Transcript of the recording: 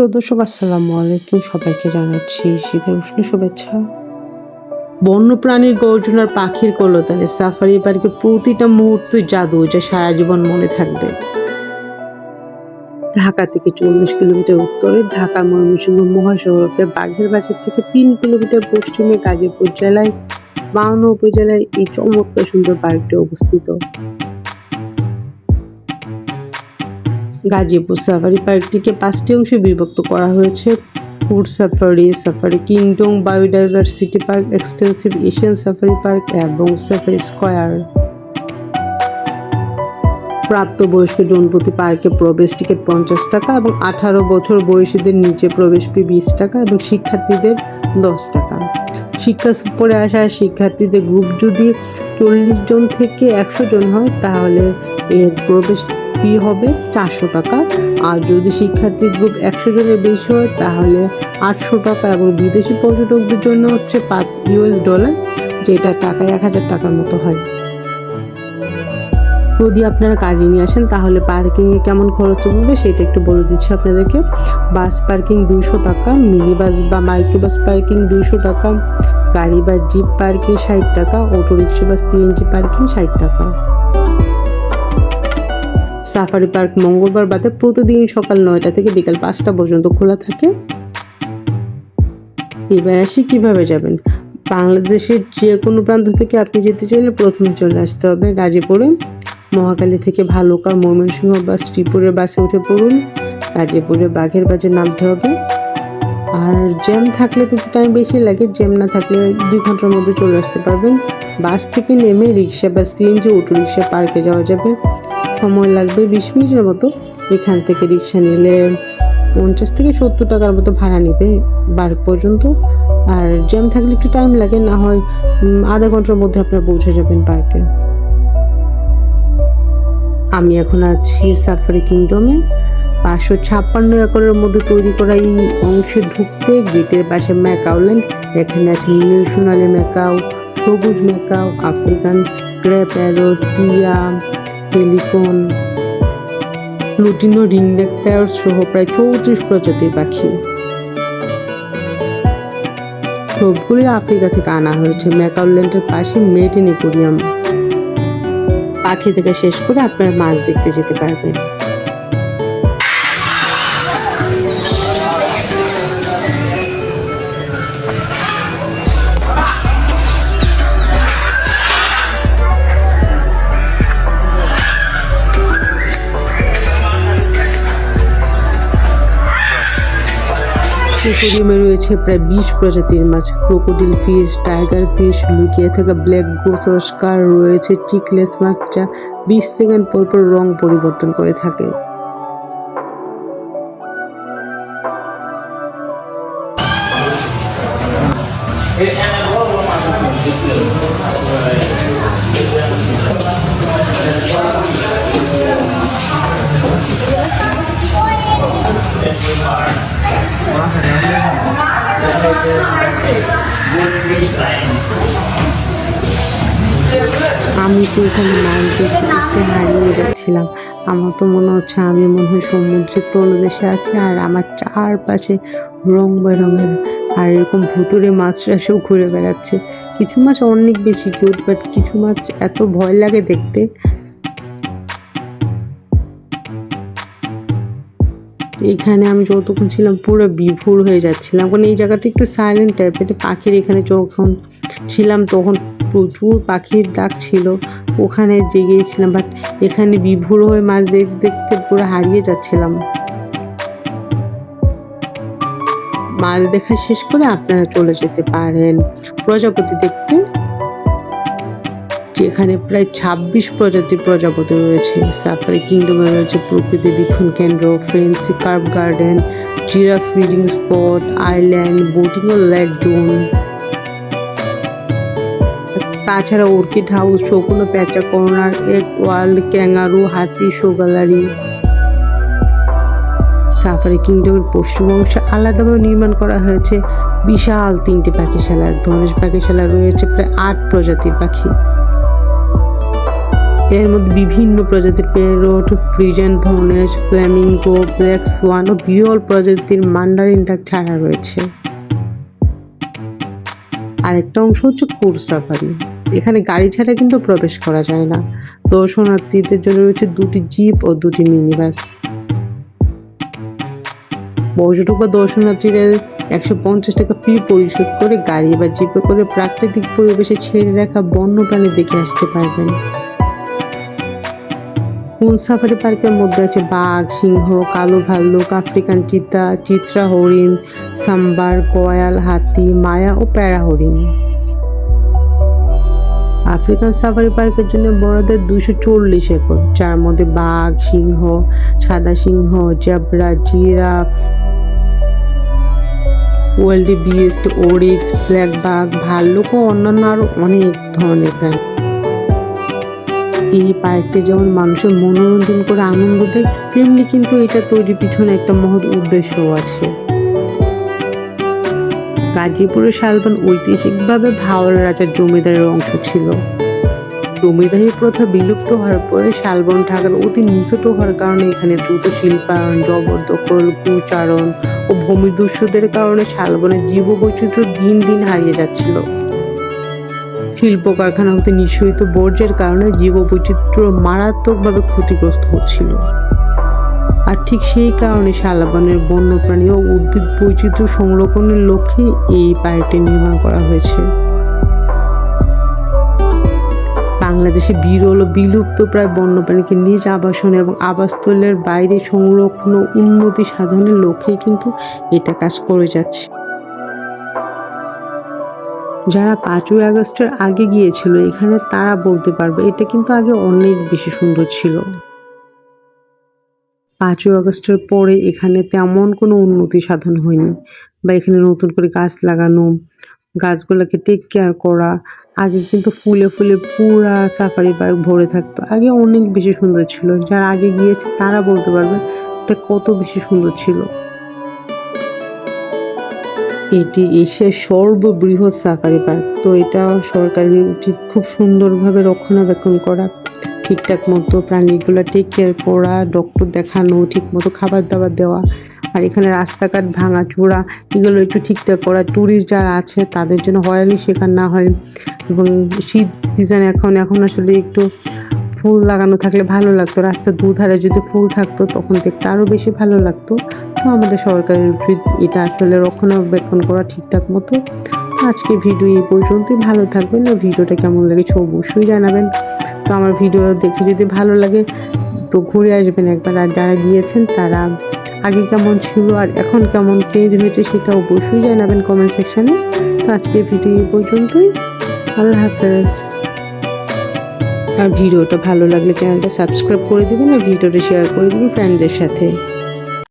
প্রিয় দর্শক, আসসালামু আলাইকুম। সবাইকে জানাচ্ছি শীতের উষ্ণ শুভেচ্ছা। বন্যপ্রাণীর গর্জনার পাখির কলতানে সাফারি পার্কের প্রতিটা মুহূর্তই জাদু, যা সারা জীবন মনে থাকবে। ঢাকা থেকে চল্লিশ কিলোমিটার উত্তরে ঢাকা, ময়মনসিংহ, মহাসড়কের বাঘের বাজার থেকে তিন কিলোমিটার পশ্চিমে গাজীপুর জেলায়, বাউন্ন উপজেলায় এই চমৎকার সুন্দর পার্কটি অবস্থিত। গাজীপুর সাফারি পার্কটিকে পাঁচটি অংশে বিভক্ত করা হয়েছে। Food safari safari kingdom, biodiversity park, extensive Asian safari park এবং সাফারি স্কয়ার। প্রাপ্তবয়স্ক জনপ্রতি পার্কে প্রবেশ টিকিট পঞ্চাশ টাকা এবং আঠারো বছর বয়সীদের নিচে প্রবেশ ফি বিশ টাকা এবং শিক্ষার্থীদের দশ টাকা। শিক্ষা সফরে আসা শিক্ষার্থীদের গ্রুপ যদি চল্লিশ জন থেকে একশো জন হয়, তাহলে এর প্রবেশ ফি হবে চারশো টাকা। আর যদি শিক্ষার্থীর গ্রুপ একশো জনের বেশি হয়, তাহলে আটশো টাকা এবং বিদেশি পর্যটকদের জন্য হচ্ছে পাঁচ ইউএস ডলার যেটা টাকায় এক হাজার টাকার মতো হয়। যদি আপনারা গাড়ি নিয়ে আসেন, তাহলে পার্কিংয়ে কেমন খরচ পড়বে সেটা একটু বলে দিচ্ছি আপনাদেরকে। বাস পার্কিং দুশো টাকা মিনি বাস বা মাইক্রো বাস পার্কিং দুশো টাকা গাড়ি বা জিপ পার্কিং ষাট টাকা অটো রিক্সা বা সিএনজি পার্কিং ষাট টাকা। সাফারি পার্ক মঙ্গলবার বাদে প্রতিদিন সকাল নয়টা থেকে বিকাল পাঁচটা পর্যন্ত খোলা থাকে। এবার আসি কীভাবে যাবেন? বাংলাদেশের যে কোনো প্রান্ত থেকে আপনি যেতে চাইলে প্রথমে চলে আসতে হবে গাজীপুরে। মহাকালী থেকে ভালুকা, ময়মনসিংহ বা শ্রীপুরের বাসে উঠে পড়ুন। গাজীপুরে বাঘের বাজে নামতে হবে। আর জ্যাম থাকলে তো একটু টাইম বেশি লাগে, জ্যাম না থাকলে দুই ঘণ্টার মধ্যে চলে আসতে পারবেন। বাস থেকে নেমে রিক্সা বা সিএনজি অটো রিক্সা পার্কে যাওয়া যাবে। সময় লাগবে বিশ মিনিটের মতো। এখান থেকে রিক্সা নিলে পঞ্চাশ থেকে সত্তর টাকার মতো ভাড়া নেবে বার পর্যন্ত। আর জ্যাম থাকলে একটু টাইম লাগে, না হয় আধা ঘণ্টার মধ্যে আপনারা পৌঁছে যাবেন পার্কে আমি এখন আছি সাফারি কিংডমে পাঁচশো ছাপ্পান্ন একরের মধ্যে তৈরি করা এই অংশে ঢুকতে গেটের পাশে ম্যাকাওল্যান্ড এখানে আছে নীল সোনালি ম্যাকাও, সবুজ ম্যাকাও, আফ্রিকান গ্রেপ অ্যারো, টিয়া পেলিকন লুটিনো রিংনেক প্যারট সহ প্রায় চৌত্রিশ প্রজাতির পাখি। সবগুলি আফ্রিকা থেকে আনা হয়েছে। ম্যাকাউল্যান্ডের পাশে মেটিন পাখি থেকে শেষ করে আপনার মাছ দেখতে যেতে পারবেন। অ্যাকুয়ারিয়ামে রয়েছে প্রায় বিশ প্রজাতির মাছ। ক্রোকোডিল ফিশ, টাইগার ফিশ, লুকিয়ে থাকা ব্ল্যাক গোস অস্কার রয়েছে চিকলেস মাছ যা বিশ সেকেন্ড পরপর পর রং পরিবর্তন করে থাকে। আমি তো এখানে মাছ দেখতে হারিয়ে যাচ্ছিলাম আমার তো মনে হচ্ছে আমি মনে হয় সমুদ্রের তলদেশে আছি আর আমার চারপাশে রং বেরঙের আর এরকম ভুতুরে মাছরা সব ঘুরে বেড়াচ্ছে। কিছু মাছ অনেক বেশি কিউট বাট কিছু মাছ এত ভয় লাগে দেখতে। এখানে আমি যতক্ষণ ছিলাম পুরো বিভোর হয়ে যাচ্ছিলাম। কারণ এই জায়গাটা একটু সাইলেন্ট টাইপের পাখির এখানে যখন ছিলাম তখন প্রচুর পাখির ডাক ছিল। ওখানে জেগেছিলাম বাট এখানে বিভোর হয়ে মাছ দেখতে দেখতে পুরো হারিয়ে যাচ্ছিলাম। মাছ দেখা শেষ করে আপনারা চলে যেতে পারেন। প্রজাপতি দেখতে। যেখানে প্রায় ছাব্বিশ প্রজাতির প্রজাপতি রয়েছে। সাফারি কিংডমে রয়েছে প্রকৃতি বীক্ষণ কেন্দ্র fancy carp garden giraffe feeding spot island boating ও লেক জোন তাছাড়া অর্কিড হাউস শকুনো প্যাঁচা কর্নার এক ওয়ার্ল্ড ক্যাঙ্গারু হাতি শো গ্যালারি সাফারি কিংডমের পশ্চিম অংশে আলাদাভাবে নির্মাণ করা হয়েছে। বিশাল তিনটি পাখিশালা, ধনেশ পাখিশালা রয়েছে প্রায় আট প্রজাতির পাখি। এর মধ্যে বিভিন্ন প্রজাতির প্যারট ফ্রিজেন ধনেশ ফ্ল্যামিঙ্গো ব্ল্যাক সোয়ান ও বিরল প্রজাতির মান্ডারিন ডাক ছাড়া রয়েছে। আরেকটা অংশ হচ্ছে কোর সাফারি। এখানে গাড়ি ছাড়া কিন্তু প্রবেশ করা যায় না। দর্শনার্থীদের জন্য রয়েছে দুটি জিপ ও দুটি মিনি বাস পর্যটক বা দর্শনার্থীরা একশো পঞ্চাশ টাকা ফি পরিশোধ করে গাড়ি বা জিপে করে প্রাকৃতিক পরিবেশে ছেড়ে রাখা বন্যপ্রাণী দেখে আসতে পারবেন। কোন সাফারি পার্কের মধ্যে আছে? বাঘ, সিংহ, কালো ভাল্লুক, আফ্রিকান চিতা, চিত্রা হরিণ, সাম্বার, কয়াল, হাতি, মায়া ও প্যারা হরিণ। আফ্রিকান সাফারি পার্কের জন্য বড়দের দুশো চল্লিশ একর, যার মধ্যে বাঘ, সিংহ, সাদা সিংহ, zebra, giraffe wildebeest oryx, black বাঘ, ভাল্লুক ও অন্যান্য আরও অনেক ধরনের প্রাণী। এই পার্কটি যেমন মানুষের মনোরঞ্জন করে আনন্দ দেয়, তেমনি কিন্তু এটা তৈরির পিছনে একটা মহৎ উদ্দেশ্যও আছে। গাজীপুরের শালবন ঐতিহাসিকভাবে ভাওয়াল রাজার জমিদারের অংশ ছিল। জমিদারি প্রথা বিলুপ্ত হওয়ার পরে শালবন ঢাকার অতি নিকট হওয়ার কারণে এখানে দ্রুত শিল্পায়ন জবরদখল কুচারণ ও ভূমিদস্যুদের কারণে শালবনের জীববৈচিত্র্য দিন দিন হারিয়ে যাচ্ছিল। শিল্প কারখানা হতে নিঃসরিত বর্জ্যের কারণে জীববৈচিত্র্য মারাত্মকভাবে ক্ষতিগ্রস্ত হচ্ছিল। আর ঠিক সেই কারণে শালবনের বন্যপ্রাণী ও উদ্ভিদ বৈচিত্র্য সংরক্ষণের লক্ষ্যে এই পার্কটি নির্মাণ করা হয়েছে। বাংলাদেশে বিরল ও বিলুপ্ত প্রায় বন্যপ্রাণীকে নিজ আবাসন এবং আবাসস্থলের বাইরে সংরক্ষণ ও উন্নতি সাধনের লক্ষ্যেই কিন্তু এটা কাজ করে যাচ্ছে। যারা পাঁচই আগস্টের আগে গিয়েছিল, এখানে তারা বলতে পারবে, এটা কিন্তু আগে অনেক বেশি সুন্দর ছিল। পাঁচই আগস্টের পরে এখানে তেমন কোনো উন্নতি সাধন হয়নি বা এখানে নতুন করে গাছ লাগানো, গাছগুলোকে টেক কেয়ার করা, আগে কিন্তু ফুলে ফুলে পুরা সাফারি পার্ক ভরে থাকতো। আগে অনেক বেশি সুন্দর ছিল। যারা আগে গিয়েছে তারা বলতে পারবে, এটা কত বেশি সুন্দর ছিল। এটি এশিয়ার সর্ববৃহৎ সাফারি পার্ক। তো এটা সরকারের উচিত খুব সুন্দরভাবে রক্ষণাবেক্ষণ করা, ঠিকঠাক মতো প্রাণীগুলো টেক কেয়ার করা ডক্টর দেখানো ঠিক মতো খাবার দাবার দেওয়া, আর এখানে রাস্তাঘাট ভাঙা চূড়া এগুলো একটু ঠিকঠাক করা। ট্যুরিস্ট যারা আছে, তাদের জন্য হয়রানি শেখার না হয়। এবং শীত সিজন এখন এখন আসলে একটু ফুল লাগানো থাকলে ভালো লাগতো। রাস্তার দুধারে যদি ফুল থাকতো, তখন দেখতে আরও বেশি ভালো লাগতো। আমাদের সরকারের উচিত এটা আসলে রক্ষণাবেক্ষণ করা ঠিকঠাক মতো। আজকে ভিডিও এই পর্যন্তই। ভালো থাকবেন আর ভিডিওটা কেমন লেগেছে অবশ্যই জানাবেন। তো আমার ভিডিও দেখে যদি ভালো লাগে, তো ঘুরে আসবেন একবার। আর যারা গিয়েছেন, তারা আগে কেমন ছিল আর এখন কেমন চেঞ্জ হয়েছে, সেটা অবশ্যই জানাবেন কমেন্ট সেকশানে তো আজকে ভিডিও এই পর্যন্তই। আল্লাহ হাফেজ। আর ভিডিওটা ভালো লাগলে চ্যানেলটা সাবস্ক্রাইব করে দেবেন আর ভিডিওটা শেয়ার করে দেবেন ফ্রেন্ডদের সাথে।